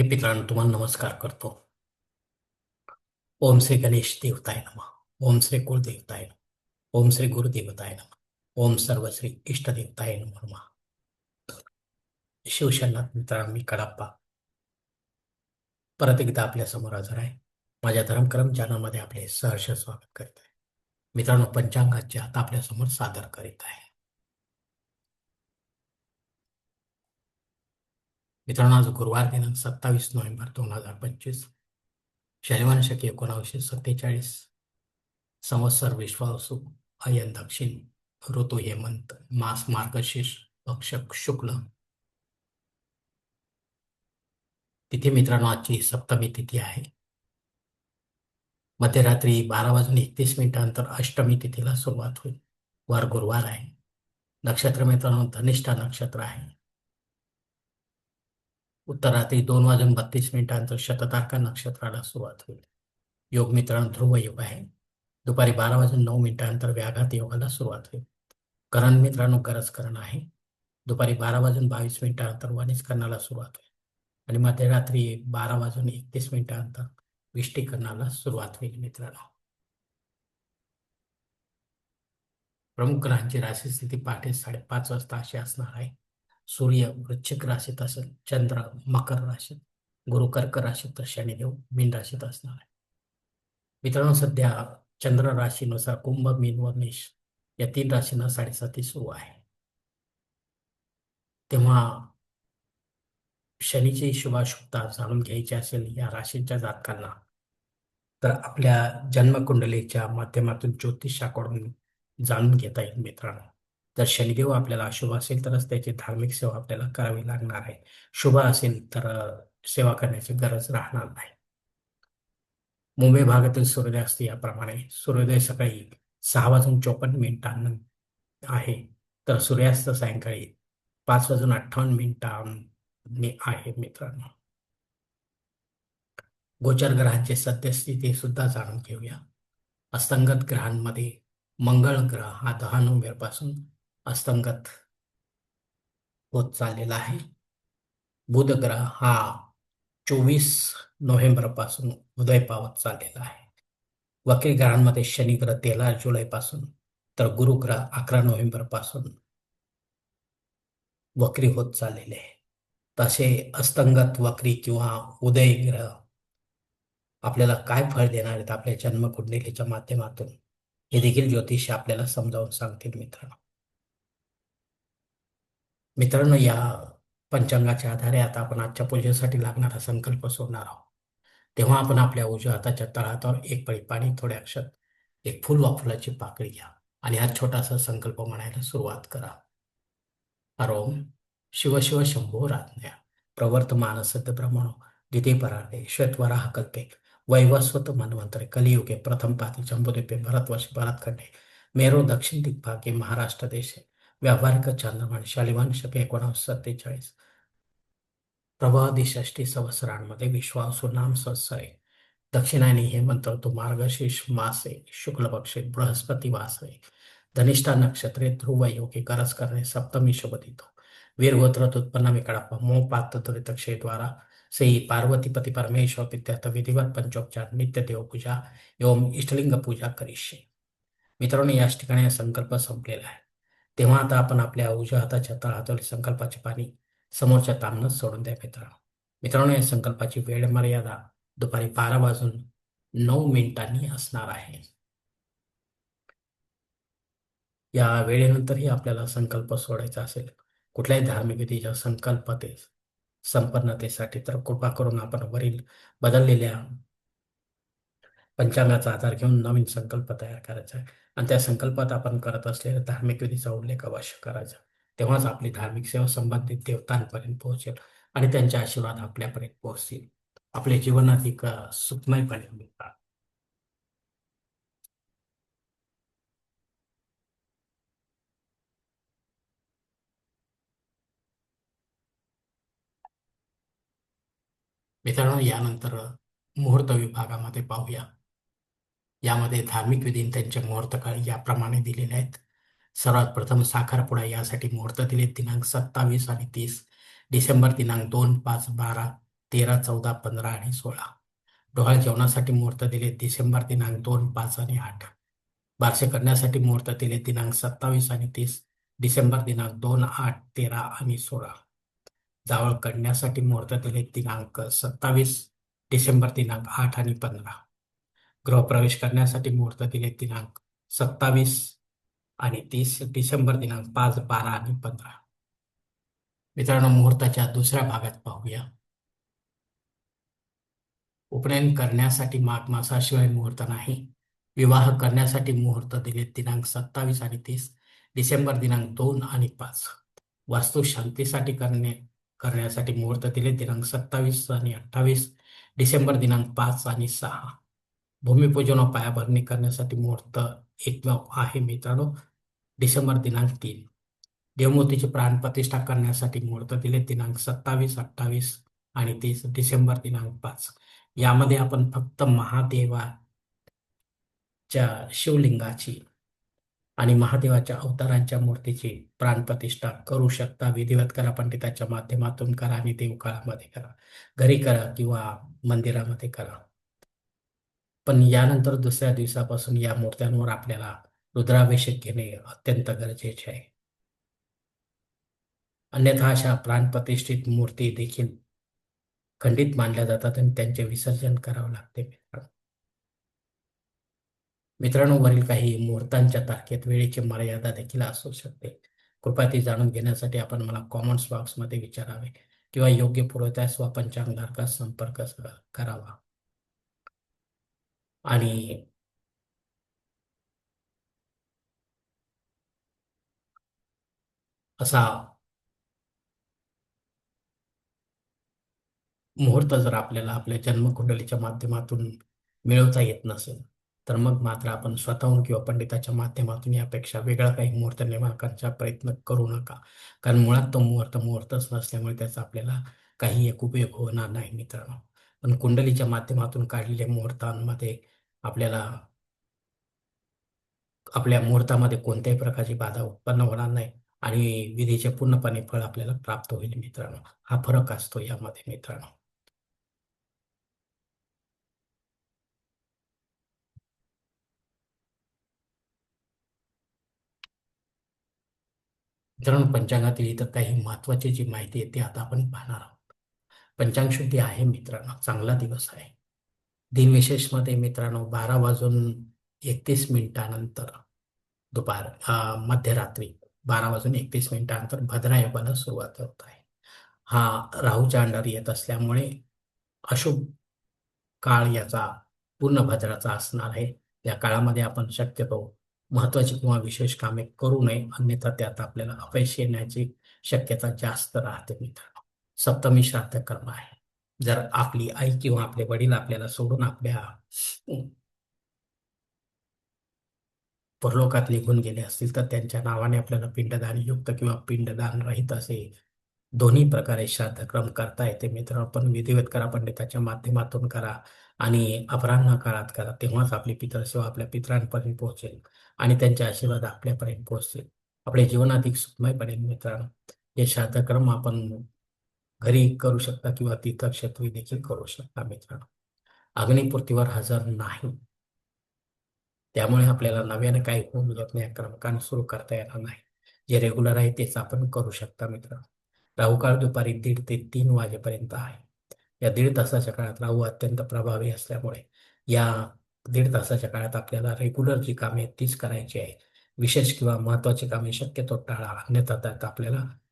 हे मित्रांनो तुम्हाला नमस्कार करतो. ओम श्री गणेश देवताय नम. ओम श्री कुलदेवताय नम. ओम श्री गुरुदेवताय नम. ओम सर्व श्री इष्टदेवताय नम शिवशनाथ मित्रांनो मी कडाप्पा. परत एकदा आपल्यासमोर हजर आहे. माझ्या धर्मक्रम चॅनलमध्ये आपले सहर्ष स्वागत करीत आहे. मित्रांनो पंचांगाचे आता आपल्यासमोर सादर करीत आहे. मित्रांनो आज गुरुवार दिनांक सत्तावीस नोव्हेंबर दोन हजार पंचवीस. शनिवार शके एकोणावीसशे सत्तेचाळीस. संवत्सर विश्वासू अयन दक्षिण ऋतू हेमंत मास मार्गशीर्ष भक्षक शुक्ल. तिथे मित्रांनो आजची सप्तमी तिथी आहे. मध्यरात्री बारा वाजून एकतीस मिनिटांतर अष्टमी तिथीला सुरुवात होईल. वार गुरुवार आहे. नक्षत्र मित्रांनो धनिष्ठा नक्षत्र आहे. उत्तरात्री दोन वाजून बत्तीस मिनिटांचं शततारका नक्षत्राला सुरुवात होईल. योग मित्रांनो ध्रुव योग आहे. दुपारी बारा वाजून नऊ मिनिटानंतर व्याघात योगाला सुरुवात होईल. करण मित्रांनो गरज करण आहे. दुपारी बारा वाजून बावीस मिनिटानंतर वनिष्करणाला सुरुवात होईल. आणि मध्यरात्री बारा वाजून एकतीस मिनिटानंतर विष्टीकरणाला सुरुवात होईल मित्रांनो. प्रमुख ग्रहांची राशी स्थिती पहाटे साडेपाच वाजता अशी असणार आहे. सूर्य वृश्चिक राशीत असेल चंद्र मकर राशीत गुरु कर्क राशीत तर शनिदेव मीन राशीत असणार आहे. मित्रांनो सध्या चंद्र राशीनुसार कुंभ मीन व मेष या तीन राशींना साडेसाती सुरू आहे. तेव्हा शनीची शुभाशुभता जाणून घ्यायची असेल या राशींच्या जातकांना तर आपल्या जन्मकुंडलीच्या माध्यमातून ज्योतिषाकडून जाणून घेता येईल मित्रांनो. जर शनिदेव आपल्याला अशुभ असेल तरच त्याची धार्मिक सेवा आपल्याला करावी लागणार आहे. शुभ असेल तर सेवा करण्याची गरज राहणार नाही. मुंबई भागातील सूर्योदय असते याप्रमाणे सूर्योदय सकाळी सहा वाजून चोपन्न मिनिटांना आहे. तर सूर्यास्त सायंकाळी पाच वाजून अठ्ठावन्न मिनिटांनी आहे मित्रांनो. गोचर ग्रहांची सद्यस्थिती सुद्धा जाणून घेऊया. अस्तंगत ग्रहांमध्ये मंगळ ग्रह हा दहा नोव्हेंबरपासून अस्तंगत होत चाललेला आहे. बुध ग्रह हा चोवीस नोव्हेंबरपासून उदय पावत चाललेला आहे. वकील ग्रहांमध्ये शनिग्रह तेरा जुलै पासून तर गुरु ग्रह अकरा नोव्हेंबरपासून वक्री होत चाललेले आहे. तसे अस्तंगत वक्री किंवा उदय ग्रह आपल्याला काय फळ देणार आहेत आपल्या जन्मकुंडलीच्या माध्यमातून हे देखील ज्योतिष आपल्याला समजावून सांगतील मित्रांनो. मित्रांनो या पंचांगाच्या आधारे आता आपण आजच्या पूजेसाठी लागणारा संकल्प सोडणार आहोत. तेव्हा आपण आपल्या उजव्या हाताच्या तळातावर एक पळी पाणी थोड्या अक्षर एक फुल वा फुलाची पाकळी घ्या आणि हा छोटासा संकल्प म्हणायला सुरुवात करा. अरोम शिव शिव शंभो राज्ञा प्रवर्तमान सत ब्रह्मणो दिते परार्धे श्वेतवराह कल्पे वैवस्वत मनवंतरे कलियुगे प्रथम पाती जंबुद्वीपे भरतवर्ष भरतखंडे मेरो दक्षिण दिग्भागे महाराष्ट्र देशे व्यावहारिक चांद्रमाण शालिवान शके सत्तेचाळीस. प्रवादी षष्टी संवत्सरांमध्ये विश्वासू नाम संवत्सरे दक्षिणायनी हेमंत ऋतू मार्गशीर्ष मासे शुक्ल पक्षे बृहस्पती वासरे. धनिष्ठा नक्षत्रे ध्रुव योगी गरज करणे सप्तमी शोभदितो वीरगोत्र उत्पन्न विकडाप्पा मोह पात्र दुरित द्वारा श्री पार्वतीपती परमेश्वर पित्यर्थ विधिवत पंचोपचार नित्य देवपूजा एवं इष्टलिंग पूजा करीशे मित्रांनो याच ठिकाणी संकल्प संपलेला आहे. तेव्हा आता आपण आपल्या उजव्या हाताच्या तळहातावरील संकल्पाचे पाणी समोरच्या तामनं सोडून द्या मित्रांनो. मित्रांनो या संकल्पाची वेळ मर्यादा दुपारी बारा वाजून नऊ मिनिटांनी असणार आहे. या वेळेनंतरही आपल्याला संकल्प सोडायचा असेल कुठल्याही धार्मिक विधीच्या संकल्पते संपन्नतेसाठी तर कृपा करून आपण वरील बदललेल्या पंचांगाचा आधार घेऊन नवीन संकल्प तयार करायचा आहे. आणि त्या संकल्पात आपण करत असलेल्या धार्मिक विधीचा उल्लेख अवश्य करायचा. तेव्हाच आपली धार्मिक सेवा संबंधित देवतांपर्यंत पोहोचेल आणि त्यांचे आशीर्वाद आपल्यापर्यंत पोहोचतील. आपल्या जीवनात एक सुखमयपणे मिळतात. मित्रांनो यानंतर मुहूर्त विभागामध्ये पाहूया. यामध्ये धार्मिक विधी त्यांचे मुहूर्त याप्रमाणे दिलेले आहेत. सर्वात प्रथम साखरपुडा यासाठी मुहूर्त दिले. दिनांक सत्तावीस आणि तीस डिसेंबर दिनांक दोन पाच बारा तेरा चौदा पंधरा आणि सोळा. डोहाळ जेवणासाठी मुहूर्त दिले. डिसेंबर दिनांक दोन पाच आणि आठ. बारसे करण्यासाठी मुहूर्त दिले. दिनांक सत्तावीस आणि तीस डिसेंबर दिनांक दोन आठ तेरा आणि सोळा. जावळ करण्यासाठी मुहूर्त दिले. दिनांक सत्तावीस डिसेंबर दिनांक आठ आणि पंधरा. गृहप्रवेश करण्यासाठी मुहूर्त दिले दिनांक सत्तावीस आणि तीस डिसेंबर दिनांक पाच बारा आणि पंधरा. मित्रांनो मुहूर्ताच्या दुसऱ्या भागात पाहूया. उपनयन करण्यासाठी माघ मासाशिवाय मुहूर्त नाही. विवाह करण्यासाठी मुहूर्त दिले दिनांक सत्तावीस आणि तीस डिसेंबर दिनांक दोन आणि पाच. वास्तू शांतीसाठी करणे करण्यासाठी मुहूर्त दिले दिनांक सत्तावीस आणि अठ्ठावीस डिसेंबर दिनांक पाच आणि सहा. भूमिपूजन व पायाभरणी करण्यासाठी मुहूर्त एकमेव आहे मित्रांनो. डिसेंबर दिनांक तीन. देवमूर्तीची प्राणप्रतिष्ठा करण्यासाठी मुहूर्त दिले दिनांक सत्तावीस अठ्ठावीस आणि तीस डिसेंबर दिनांक पाच. यामध्ये आपण फक्त महादेवाच्या शिवलिंगाची आणि महादेवाच्या अवतारांच्या मूर्तीची प्राणप्रतिष्ठा करू शकता. विधिवत करा पंडिताच्या माध्यमातून करा आणि देवकाळामध्ये करा. घरी करा किंवा मंदिरामध्ये करा. पण यानंतर दुसऱ्या दिवसापासून या मूर्त्यांवर आपल्याला रुद्राभिषेक घेणे अत्यंत गरजेचे आहे. अन्यथा अशा प्राणप्रतिष्ठित मूर्ती देखील खंडित मानल्या जातात आणि त्यांचे विसर्जन करावं लागते. मित्रांनो वरील काही मुहूर्तांच्या तारखेत वेळेची मर्यादा देखील असू शकते. कृपया ती जाणून घेण्यासाठी आपण मला कॉमेंट्स बॉक्समध्ये विचारावे किंवा योग्य पुरवत्यास व पंचांगधारकास संपर्क करावा. आणि असा मुहूर्त जर आपल्याला आपल्या जन्मकुंडलीच्या माध्यमातून मिळवता येत नसेल तर मग मात्र आपण स्वतःहून किंवा पंडिताच्या माध्यमातून यापेक्षा वेगळा काही मुहूर्त निर्माण करण्याचा प्रयत्न करू नका. कारण मुळात तो मुहूर्त मुहूर्तच नसल्यामुळे त्याचा आपल्याला काही एक उपयोग होणार नाही मित्रांनो. पण कुंडलीच्या माध्यमातून काढलेल्या मुहूर्तांमध्ये आपल्याला आपल्या मुहूर्तामध्ये कोणत्याही प्रकारची बाधा उत्पन्न होणार नाही आणि विधीचे पूर्णपणे फळ आपल्याला प्राप्त होईल मित्रांनो. हा फरक असतो यामध्ये मित्रांनो. मित्रांनो पंचांगातील इतर काही महत्वाची जी माहिती आहे ती आता आपण पाहणार आहोत. पंचांग शुद्धी आहे मित्रांनो. चांगला दिवस आहे. दिनविशेषमध्ये मित्रांनो बारा वाजून एकतीस मिनिटानंतर दुपार मध्यरात्री बारा वाजून एकतीस मिनिटानंतर भद्रायोगाला सुरुवात होत आहे. हा राहूच्या अंडर येत असल्यामुळे अशुभ काळ याचा पूर्ण भद्राचा असणार आहे. या काळामध्ये आपण शक्यतो महत्वाची किंवा विशेष कामे करू नये अन्यथा त्यात आपल्याला अपयश येण्याची शक्यता जास्त राहते मित्रांनो. सप्तमी श्राद्ध कर्म आहे. जर आपली आई किंवा आपले वडील आपल्याला सोडून आपल्या परलोकात निघून गेले असतील तर त्यांच्या नावाने आपल्याला पिंडदान युक्त किंवा पिंडदान रहित असे दोन्ही प्रकारे श्राद्धक्रम करता येते. मित्र पण विधिवत करा पंडिताच्या माध्यमातून करा आणि अपराह्न काळात करा. तेव्हाच आपली पितरसेवा आपल्या पितरांपर्यंत पोहोचेल आणि त्यांचे आशीर्वाद आपल्यापर्यंत पोहोचतील. आपले जीवन अधिक सुखमय पडेल मित्रांनो. हे श्राद्धक्रम आपण घरी करू शकता किंवा तीर्थक्षेत्री देखील करू शकता मित्रांनो. अग्निपूर्तीवर हजर नाही. त्यामुळे आपल्याला नव्याने काही होऊन येत नाही क्रमांकाने सुरू करता येणार नाही. जे रेग्युलर आहे तेच आपण करू शकता मित्रांनो. राहुकाळ दुपारी दीड ते तीन वाजेपर्यंत आहे. या दीड तासाच्या काळात राहू अत्यंत प्रभावी असल्यामुळे या दीड तासाच्या काळात आपल्याला रेग्युलर जी कामे तीच करायची आहे विशेष किंवा महत्वाची कामे शक्यतो टाळा. अन्यथा त्यात आपल्याला